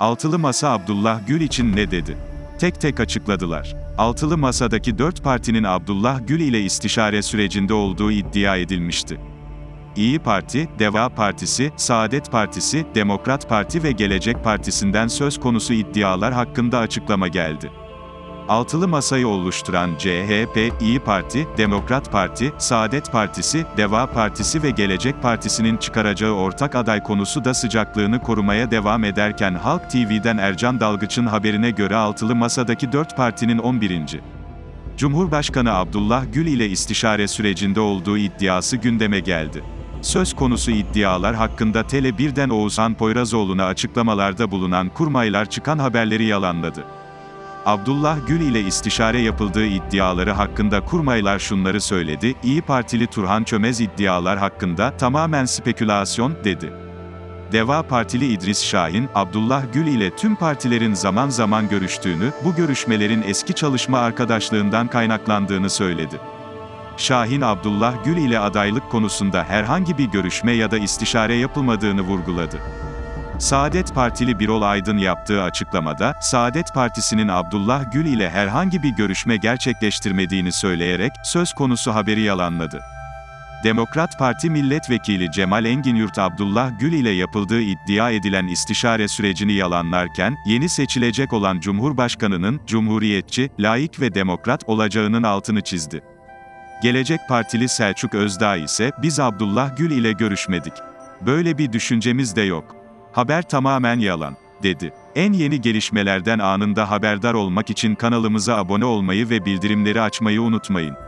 Altılı Masa Abdullah Gül için ne dedi? Tek tek açıkladılar. Altılı Masa'daki dört partinin Abdullah Gül ile istişare sürecinde olduğu iddia edilmişti. İyi Parti, Deva Partisi, Saadet Partisi, Demokrat Parti ve Gelecek Partisi'nden söz konusu iddialar hakkında açıklama geldi. Altılı masayı oluşturan CHP, İyi Parti, Demokrat Parti, Saadet Partisi, Deva Partisi ve Gelecek Partisi'nin çıkaracağı ortak aday konusu da sıcaklığını korumaya devam ederken Halk TV'den Ercan Dalgıç'ın haberine göre altılı masadaki dört partinin 11. Cumhurbaşkanı Abdullah Gül ile istişare sürecinde olduğu iddiası gündeme geldi. Söz konusu iddialar hakkında Tele1'den Oğuzhan Poyrazoğlu'na açıklamalarda bulunan kurmaylar çıkan haberleri yalanladı. Abdullah Gül ile istişare yapıldığı iddiaları hakkında kurmaylar şunları söyledi, İyi Partili Turhan Çömez iddialar hakkında tamamen spekülasyon, dedi. Deva Partili İdris Şahin, Abdullah Gül ile tüm partilerin zaman zaman görüştüğünü, bu görüşmelerin eski çalışma arkadaşlığından kaynaklandığını söyledi. Şahin Abdullah Gül ile adaylık konusunda herhangi bir görüşme ya da istişare yapılmadığını vurguladı. Saadet Partili Birol Aydın yaptığı açıklamada, Saadet Partisi'nin Abdullah Gül ile herhangi bir görüşme gerçekleştirmediğini söyleyerek, söz konusu haberi yalanladı. Demokrat Parti Milletvekili Cemal Enginyurt Abdullah Gül ile yapıldığı iddia edilen istişare sürecini yalanlarken, yeni seçilecek olan Cumhurbaşkanının, Cumhuriyetçi, laik ve demokrat olacağının altını çizdi. Gelecek Partili Selçuk Özdağ ise, biz Abdullah Gül ile görüşmedik. Böyle bir düşüncemiz de yok. Haber tamamen yalan, dedi. En yeni gelişmelerden anında haberdar olmak için kanalımıza abone olmayı ve bildirimleri açmayı unutmayın.